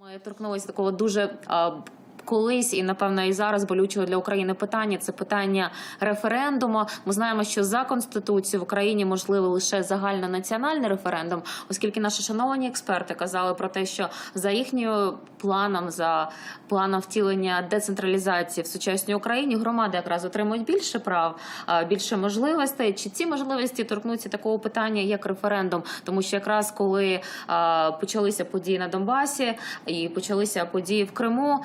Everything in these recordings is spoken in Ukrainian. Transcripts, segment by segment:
Ми торкнулися такого дуже колись і напевно і зараз болючого для України питання. Це питання референдуму. Ми знаємо, що за конституцією в Україні можливий лише загальнонаціональний референдум, оскільки наші шановані експерти казали про те, що за їхньою планом, за планом втілення децентралізації в сучасній Україні громади якраз отримують більше прав, більше можливостей. Чи ці можливості торкнуться такого питання, як референдум? Тому що якраз коли почалися події на Донбасі і почалися події в Криму.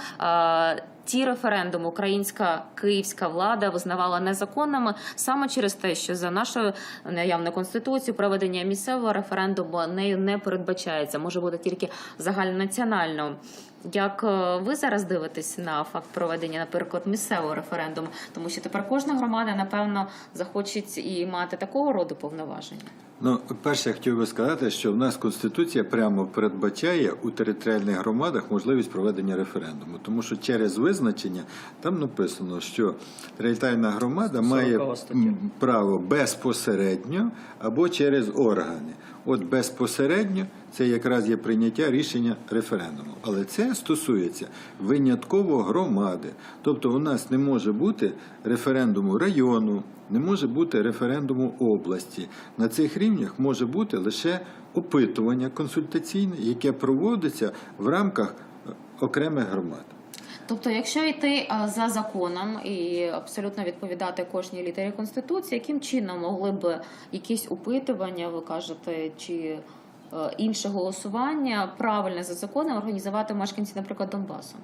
Ті референдуми українська київська влада визнавала незаконними саме через те, що за нашою наявною конституцією проведення місцевого референдуму нею не передбачається, може бути тільки загальнонаціонально. Як е, ви зараз дивитесь на факт проведення, наприклад, місцевого референдуму, тому що тепер кожна громада напевно захоче і мати такого роду повноваження. Ну, перше, я хотів би сказати, що в нас Конституція прямо передбачає у територіальних громадах можливість проведення референдуму, тому що через визначення там написано, що територіальна громада має 40 стаття. м, право безпосередньо або через органи. От безпосередньо це якраз є прийняття рішення референдуму. Але це стосується винятково громади. Тобто у нас не може бути референдуму району, не може бути референдуму області. На цих рівнях може бути лише опитування консультаційне, яке проводиться в рамках е, окремих громад. Тобто, якщо йти за законом і абсолютно відповідати кожній літері конституції, яким чином могли б якісь опитування, ви кажете, чи е, інше голосування правильне за законом організувати мешканці, наприклад, Донбасу?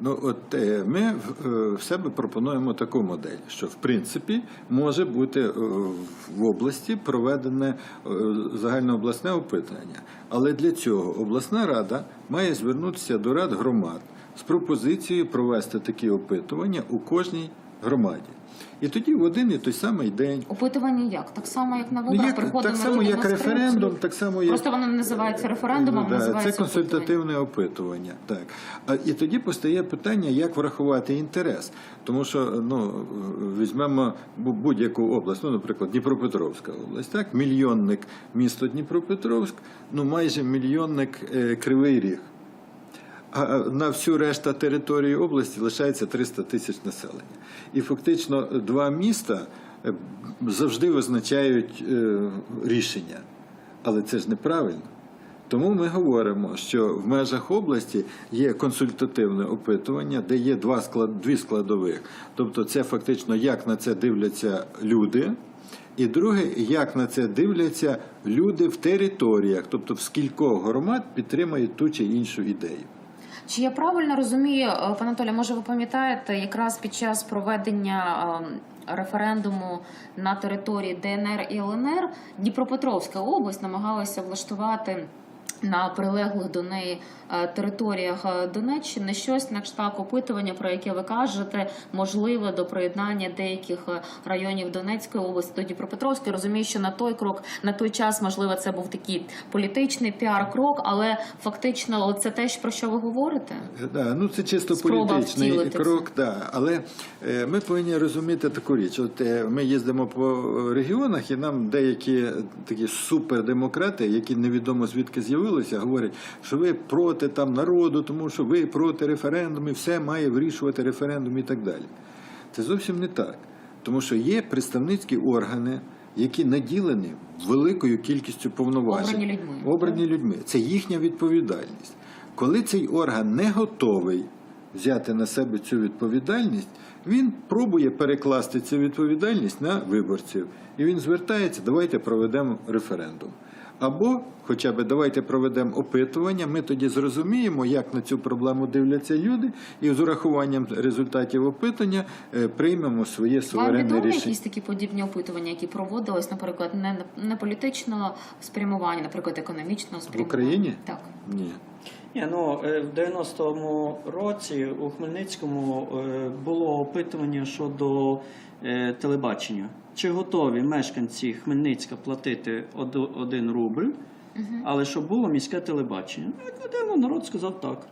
Ну, от е, ми в, е, себе пропонуємо таку модель, що в принципі може бути е, в області проведене е, загальнообласне опитування. Але для цього обласна рада має звернутися до рад громад з пропозицією провести такі опитування у кожній громаді. І тоді в один і той самий день. Опитування як? Так само, як на Ну, виборах як, приходимо так само, як референдум, так само як Просто воно не називається референдумом, а Да, називається це консультативне опитування. Так. А, і тоді постає питання, як врахувати інтерес. Тому що ну, візьмемо будь-яку область, ну, наприклад, Дніпропетровська область, так? мільйонник місто Дніпропетровськ, ну майже мільйонник е, Кривий Ріг. А на всю решту території області лишається 300 тисяч населення. І фактично два міста е, завжди визначають е, рішення. Але це ж неправильно. Тому ми говоримо, що в межах області є консультативне опитування, де є два склад, дві складових. Тобто, це фактично як на це дивляться люди. І друге, як на це дивляться люди в територіях, тобто в скількох громад підтримають ту чи іншу ідею. Чи я правильно розумію, е, Анатолій, може ви пам'ятаєте, якраз під час проведення е, референдуму на території ДНР і ЛНР Дніпропетровська область намагалася влаштувати на прилеглих до неї е, територіях е, Донеччини щось на кшталт опитування, про яке ви кажете, можливе до приєднання деяких е, районів Донецької області до Дніпропетровської. Розумію, що на той крок, на той час, можливо, це був такий політичний піар-крок, але фактично це те, про що ви говорите. Да, ну це чисто Спроба політичний втілити крок, да. але ми повинні розуміти таку річ. От ми їздимо по регіонах, і нам деякі такі супердемократи, які невідомо звідки з'явилися, говорять, що ви проти там народу, тому що ви проти референдуму, все має вирішувати референдум і так далі. Це зовсім не так. Тому що є представницькі органи, які наділені великою кількістю повноважень. Обрані людьми. Обрані людьми. Це їхня відповідальність. Коли цей орган не готовий взяти на себе цю відповідальність, він пробує перекласти цю відповідальність на виборців. І він звертається, давайте проведемо референдум. Або хоча б давайте проведемо опитування, ми тоді зрозуміємо, як на цю проблему дивляться люди, і з урахуванням результатів опитання е, приймемо своє Вам суверенне відомі рішення. якісь такі подібні опитування, які проводились, наприклад, не, не політичного спрямування, наприклад, економічного спрямування? Україні? Так. Ні. Ні, ну е, в 90-му році у Хмельницькому е, було опитування щодо телебачення. Чи готові мешканці Хмельницька платити од- один рубль, але щоб було міське телебачення? Ну, як видимо, народ сказав так.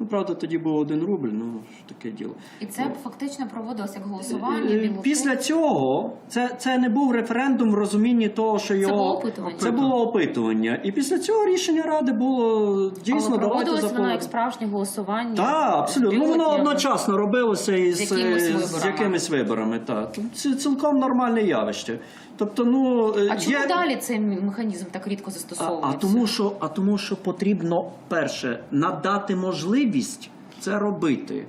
Ну, правда, тоді був один рубль, ну таке діло. І це фактично проводилося як голосування. Е, бюлетень. Після цього це, це не був референдум в розумінні того, що його було опитування. Це було опитування. І після цього рішення ради було дійсно Але давати воно як справжнє голосування. Так, абсолютно. Ну, воно одночасно робилося із З якимись е, з якимись виборами. Так. Це цілком нормальне явище. Тобто, ну е, А чому є... далі цей механізм так рідко А, а тому, що а тому, що потрібно перше надати можливість це робити.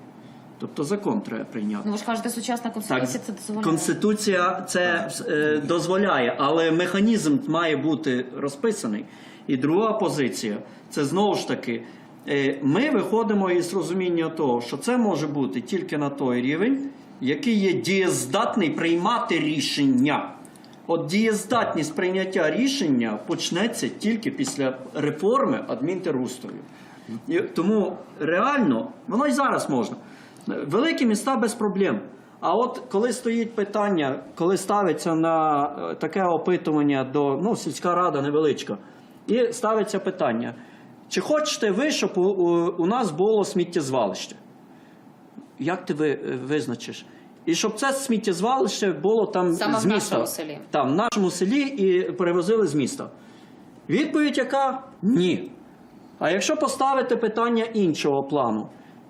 Тобто закон треба прийняти. Ну ви ж кажете, сучасна конституція це дозволяє. Конституція це е, дозволяє, але механізм має бути розписаний. І друга позиція це знову ж таки. е, Ми виходимо із розуміння того, що це може бути тільки на той рівень, який є дієздатний приймати рішення. От дієздатність прийняття рішення почнеться тільки після реформи адмінтерустрою. І тому реально воно і зараз можна. Великі міста без проблем. А от коли стоїть питання, коли ставиться на е, таке опитування до ну, сільська рада невеличка, і ставиться питання: чи хочете ви, щоб у, у, у нас було сміттєзвалище? Як ти ви, е, визначиш? І щоб це сміттєзвалище було там Саме з в нашому селі. Там, в нашому селі і перевозили з міста. Відповідь яка? Ні. А якщо поставити питання іншого плану,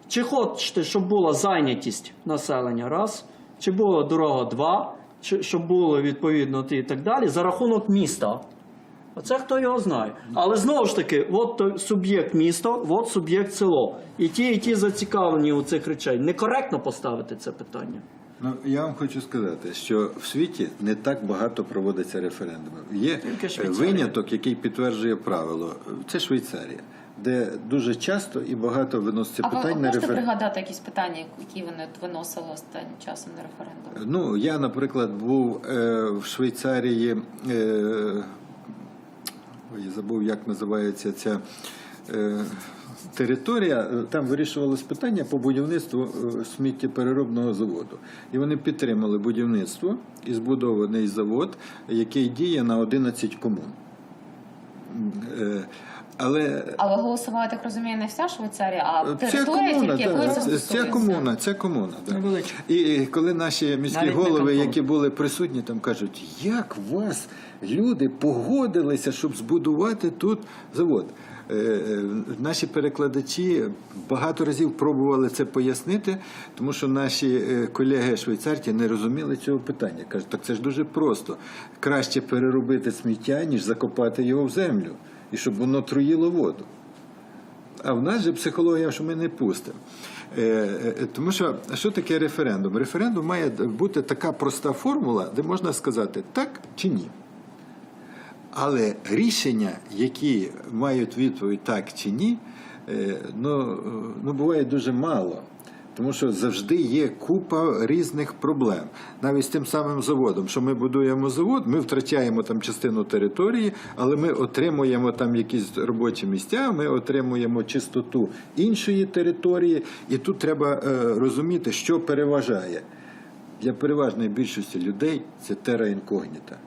чи хочете, щоб була зайнятість населення раз, чи була дорога два, чи щоб було відповідно і так далі, за рахунок міста. А це хто його знає. Але знову ж таки, от суб'єкт місто, от суб'єкт село. І ті, і ті зацікавлені у цих речей. Некоректно поставити це питання. Ну, я вам хочу сказати, що в світі не так багато проводиться референдумів. Є виняток, який підтверджує правило. Це Швейцарія, де дуже часто і багато виноситься А ви питань на можете пригадати якісь питання, які вони виносили останнім часом на референдум? Ну, я, наприклад, був е, в Швейцарії. Е, ой, забув, як називається ця е, територія. Там вирішувалось питання по будівництву е, сміттєпереробного заводу. І вони підтримали будівництво і збудований завод, який діє на 11 комун. Е, але Але голосувала, так розумію, не вся Швейцарія, а територія комуна, тільки якої це ця комуна, ця комуна. Так. І коли наші міські Навіть голови, які були присутні, там кажуть, як вас люди погодилися, щоб збудувати тут завод. Е, е, Наші перекладачі багато разів пробували це пояснити, тому що наші е, колеги швейцарці не розуміли цього питання. Кажуть, так це ж дуже просто. Краще переробити сміття, ніж закопати його в землю, і щоб воно труїло воду. А в нас же психологія, що ми не пустимо. Е, е, Тому що що таке референдум? Референдум має бути така проста формула, де можна сказати так чи ні. Але рішення, які мають відповідь так чи ні, е, ну, ну буває дуже мало. Тому що завжди є купа різних проблем. Навіть з тим самим заводом, що ми будуємо завод, ми втрачаємо там частину території, але ми отримуємо там якісь робочі місця, ми отримуємо чистоту іншої території, і тут треба е, розуміти, що переважає. Для переважної більшості людей це тера інкогніта.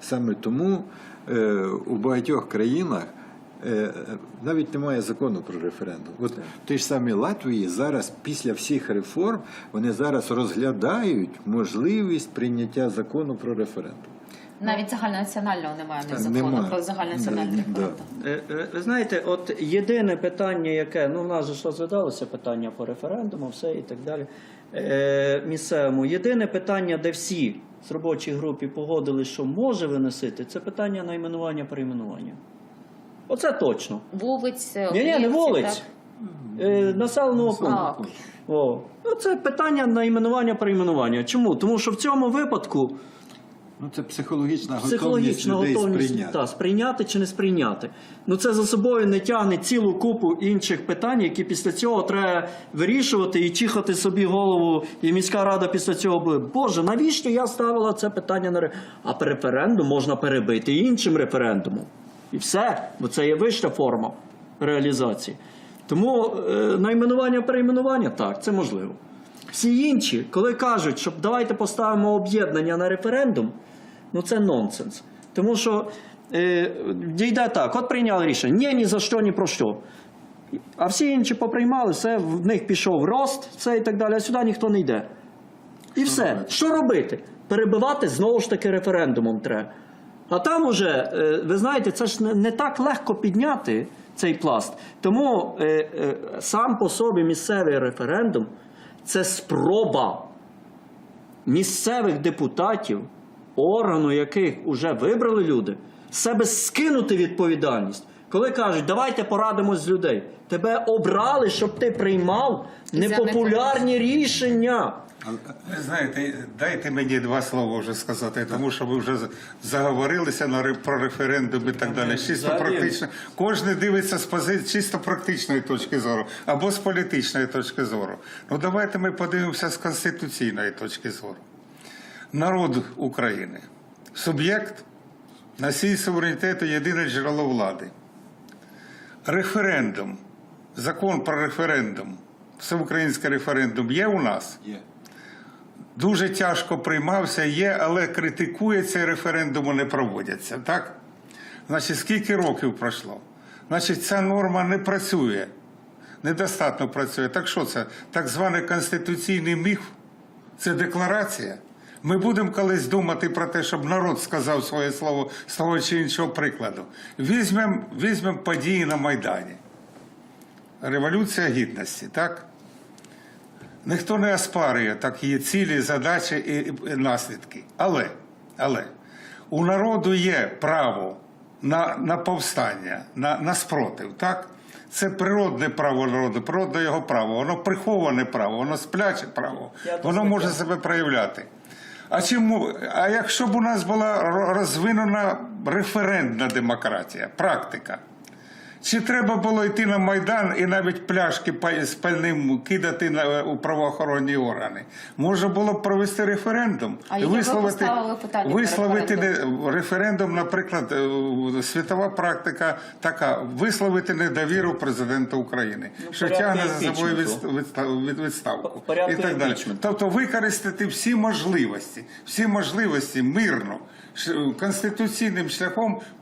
Саме тому е, у багатьох країнах навіть немає закону про референдум. От в тій ж самій Латвії зараз, після всіх реформ, вони зараз розглядають можливість прийняття закону про референдум. Навіть загальнонаціонального немає Так, закону нема. про загальнонаціональний референдум. Е, е, Ви знаєте, от єдине питання, яке ну в нас же ж розглядалося питання по референдуму, все і так далі. Е, місцевому. Єдине питання, де всі з робочої групи погодили, що може виносити, це питання найменування перейменування. Оце точно. Вулиць, Ні, ні, не вулиць. Е, населеного пункту. О. Ну, це питання найменування перейменування. Чому? Тому що в цьому випадку Ну це психологічна готовність психологічна людей готовність сприйняти. та, сприйняти чи не сприйняти. Ну це за собою не тягне цілу купу інших питань, які після цього треба вирішувати і чихати собі голову. І міська рада після цього буде. Боже, навіщо я ставила це питання на ре... А референдум можна перебити іншим референдумом. І все, бо це є вища форма реалізації. Тому е, найменування перейменування так, це можливо. Всі інші, коли кажуть, що давайте поставимо об'єднання на референдум, ну це нонсенс. Тому що е, дійде так, от прийняли рішення, ні, ні за що, ні про що. А всі інші поприймали, все, в них пішов рост, все і так далі, а сюди ніхто не йде. І все. Що робити? Перебивати знову ж таки референдумом треба. А там уже, е, ви знаєте, це ж не- так легко підняти цей пласт. Тому е, е, сам по собі місцевий референдум це спроба місцевих депутатів, органу яких вже вибрали люди, себе скинути відповідальність. Коли кажуть, давайте порадимось з людей. Тебе обрали, щоб ти приймав непопулярні рішення. Ви знаєте, дайте мені два слова вже сказати, тому що ви вже заговорилися на про референдум і так далі. Чисто практично. Кожен дивиться з пози... чисто практичної точки зору або з політичної точки зору. Ну давайте ми подивимося з конституційної точки зору. Народ України, суб'єкт, носій суверенітету, єдине джерело влади. Референдум, закон про референдум, всеукраїнський референдум є у нас? Є. дуже тяжко приймався, є, але критикується і референдуму не проводяться. Так? Значить, скільки років пройшло? Значить, ця норма не працює. Недостатньо працює. Так що це? Так званий конституційний міф? Це декларація. Ми будемо колись думати про те, щоб народ сказав своє слово з того чи іншого прикладу. Візьмемо візьмем події на Майдані. Революція гідності, так? Ніхто не оспарює так її цілі, задачі і, наслідки. Але, але у народу є право на, на повстання, на, на спротив. Так? Це природне право народу, природне його право, воно приховане право, воно спляче право, воно може себе проявляти. А чому? А якщо б у нас була ро- розвинена референдна демократія, практика? Чи треба було йти на Майдан і навіть пляшки з пальним кидати на, у правоохоронні органи? Може було б провести референдум? А яке ви поставили питання про висловити референдум? не, референдум, наприклад, е, світова практика така: висловити недовіру президенту України, що тягне за собою від- відставку і так далі. Тобто використати всі можливості, всі можливості мирно, конституційним шляхом е,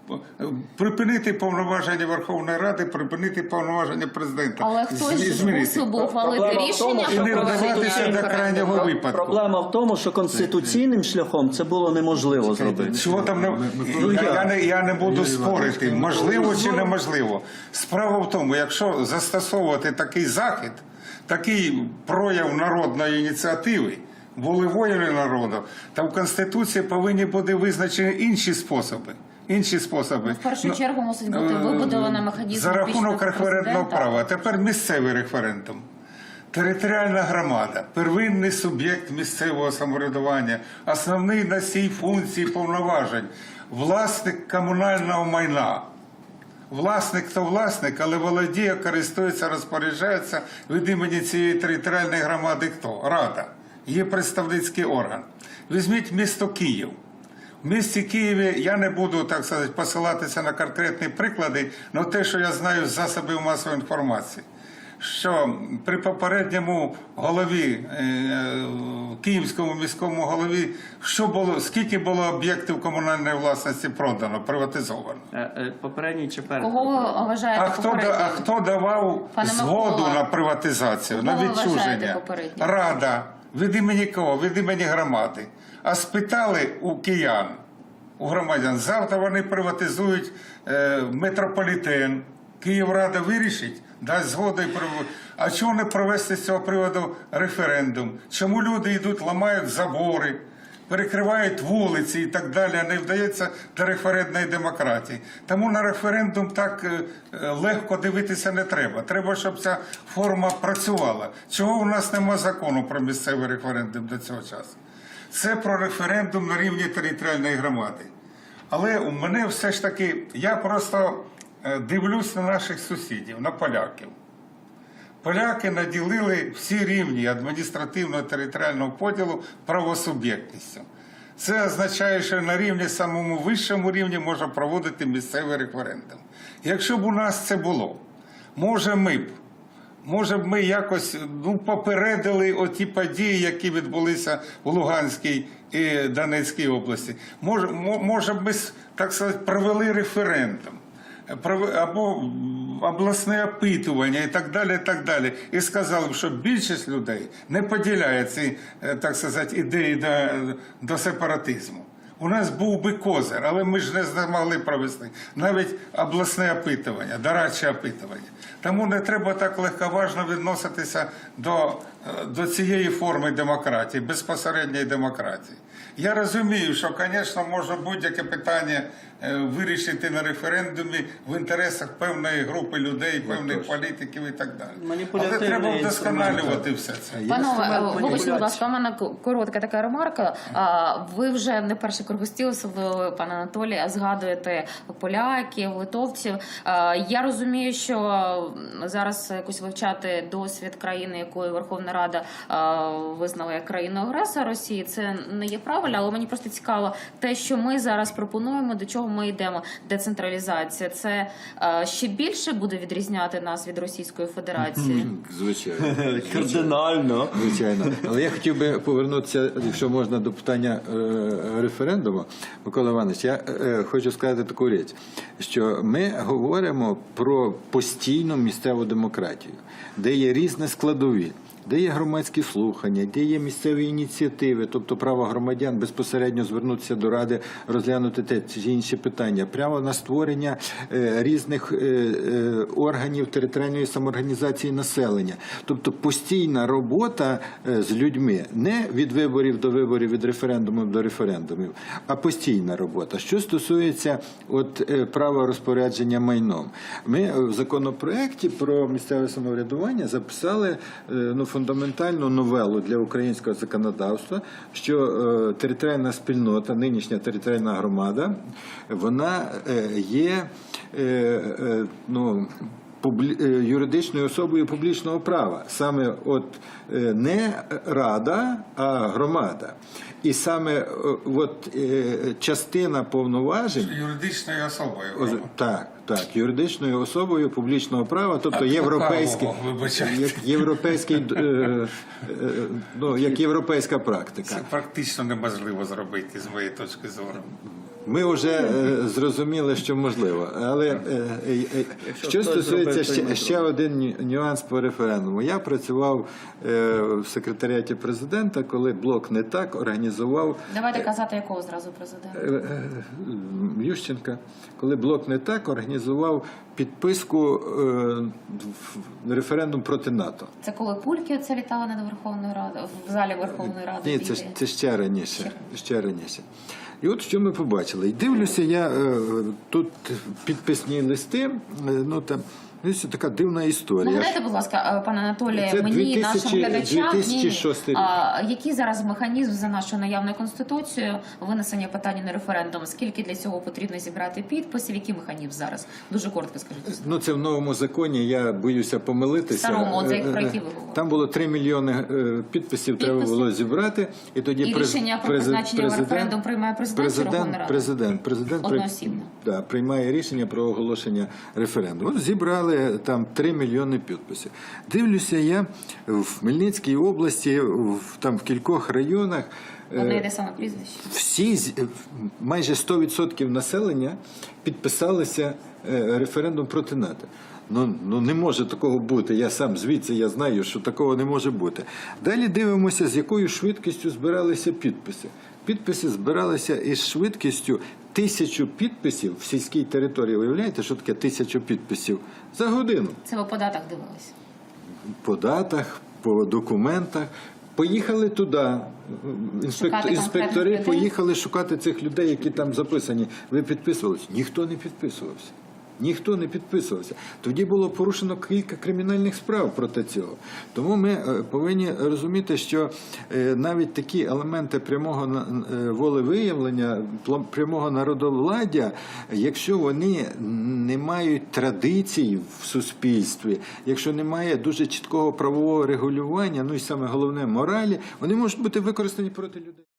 припинити повноваження Верховної Ради, припинити повноваження президента. Але хтось змусив був ухвалити рішення, що І не вдаватися до крайнього випадку. Проблема в тому, що конституційним шляхом це було неможливо зробити. Чого там не я, не я не буду спорити, можливо чи неможливо. Справа в тому, якщо застосовувати такий захід, такий прояв народної ініціативи, волевої народу, то в Конституції повинні бути визначені інші способи. Інші способи. В першу Ну, чергу мусить бути е, вибудований механізм за рахунок референдного права. Тепер місцевий референдум. Територіальна громада, первинний суб'єкт місцевого самоврядування, основний носій функцій повноважень, власник комунального майна. Власник то власник, але володіє, користується, розпоряджається від імені цієї територіальної громади хто? Рада. Є представницький орган. Візьміть місто Київ. В місті Києві я не буду так сказати посилатися на конкретні приклади, але те, що я знаю з засобів масової інформації, що при попередньому голові е, київському міському голові, що було, скільки було об'єктів комунальної власності продано, приватизовано. Е, е, Попередній чи перший? Кого вважаєте А хто, а хто давав Пане згоду Микола, на приватизацію, кого на відчуження? Рада. Від імені кого? Від імені громади. А спитали у киян, у громадян, завтра вони приватизують е, метрополітен. Київрада вирішить, дасть згоду і А чому не провести з цього приводу референдум? Чому люди йдуть, ламають забори? перекривають вулиці і так далі, а не вдається до референдної демократії. Тому на референдум так е, е, легко дивитися не треба. Треба, щоб ця форма працювала. Чого у нас нема закону про місцевий референдум до цього часу? Це про референдум на рівні територіальної громади. Але у мене все ж таки, я просто е, дивлюсь на наших сусідів, на поляків. Поляки наділили всі рівні адміністративно-територіального поділу правосуб'єктністю. Це означає, що на рівні самому вищому рівні можна проводити місцевий референдум. Якщо б у нас це було, може ми б. Може б ми якось ну, попередили оті події, які відбулися в Луганській і Донецькій області. Може, мо- може б ми, так сказати, провели референдум. Або обласне опитування і так далі. І так далі. І сказали, що більшість людей не поділяє ці, е, так сказати, ідеї до, до сепаратизму. У нас був би козир, але ми ж не змогли провести навіть обласне опитування, дорадче опитування. Тому не треба так легковажно відноситися до, е, до цієї форми демократії, безпосередньої демократії. Я розумію, що, звісно, можна будь-яке питання е, вирішити на референдумі в інтересах певної групи людей, певних політиків і так далі. Але треба вдосконалювати все це. Панове, вибачте, будь ласка, у мене коротка така ремарка. Ви вже не перший кругостіл, особливо пане Анатолій, згадуєте поляків, литовців. Я розумію, що зараз якось вивчати досвід країни, якої Верховна Рада визнала як країну агресора Росії, це не є правильно, але мені просто цікаво те, що ми зараз пропонуємо, до чого ми йдемо. Децентралізація це а, ще більше буде відрізняти нас від Російської Федерації. Звичайно. Кардинально. Звичайно. Але я хотів би повернутися, якщо можна, до питання е, референдуму. Микола Іванович, я е, хочу сказати таку річ, що ми говоримо про постійну місцеву демократію, де є різні складові. Де є громадські слухання, де є місцеві ініціативи, тобто право громадян безпосередньо звернутися до ради, розглянути те чи інші питання, право на створення е, різних е, е, органів територіальної самоорганізації населення, тобто постійна робота з людьми, не від виборів до виборів, від референдумів до референдумів, а постійна робота. Що стосується от права розпорядження майном, ми в законопроекті про місцеве самоврядування записали ну, фундаментальну новелу для українського законодавства, що е, територіальна спільнота, нинішня територіальна громада, вона е, є е, ну, юридичною особою публічного права. Саме от не рада, а громада. І саме е, от, е, частина повноважень Юридичною особою. Так, так, юридичною особою публічного права, тобто європейський, як європейський, е, е, ну, як європейська практика. Це практично неможливо зробити з моєї точки зору. Ми вже е, зрозуміли, що можливо. Але е, е, е, що стосується ще, ще один ню- нюанс по референдуму. Я працював е, в секретаріаті президента, коли блок не так організував Давайте казати, якого зразу президента. Е, е, Ющенка, коли блок не так організував підписку е, в референдум проти НАТО. Це коли пульки оце літали над Верховною Радою в залі Верховної Ради. Ні, це, це ще раніше. Ще раніше. І от що ми побачили. І дивлюся, я е, тут підписні листи, е, ну там ну, це така дивна історія. Нагадайте, будь ласка, е, пане Анатолію, Це мені 2000 нашим глядачам, ні, рік. а, який зараз механізм за нашою наявною конституцією винесення питання на референдум? Скільки для цього потрібно зібрати підписів? Який механізм зараз? Дуже коротко скажіть. Ну, це в новому законі, я боюся помилитися. Старому, от як- про які ви говорите? Там було 3 мільйони е, підписів, треба було зібрати. І тоді І през- рішення про призначення президент- референдуму приймає президент Верховна Рада? Президент, президент при- Одноосібно. да, приймає рішення про оголошення референдуму. От зібрали там 3 мільйони підписів. Дивлюся, я в Хмельницькій області, в, там в кількох районах. е, Одне йде саме прізвище. всі майже 100% населення підписалися референдум проти НАТО. Ну, ну не може такого бути. Я сам звідси я знаю, що такого не може бути. Далі дивимося, з якою швидкістю збиралися підписи. Підписи збиралися із швидкістю тисячу підписів в сільській території. Уявляєте, що таке тисячу підписів за годину? Це ви по датах дивилися. по датах, по документах. Поїхали туди. Інспектор, інспектори поїхали шукати цих людей, які там записані. Ви підписувалися? Ніхто не підписувався. Ніхто не підписувався. Тоді було порушено кілька кримінальних справ проти цього. Тому ми е, повинні розуміти, що е, навіть такі елементи прямого е, волевиявлення, прямого народовладдя, якщо вони не мають традицій в суспільстві, якщо немає дуже чіткого правового регулювання, ну і саме головне моралі, вони можуть бути використані проти людей.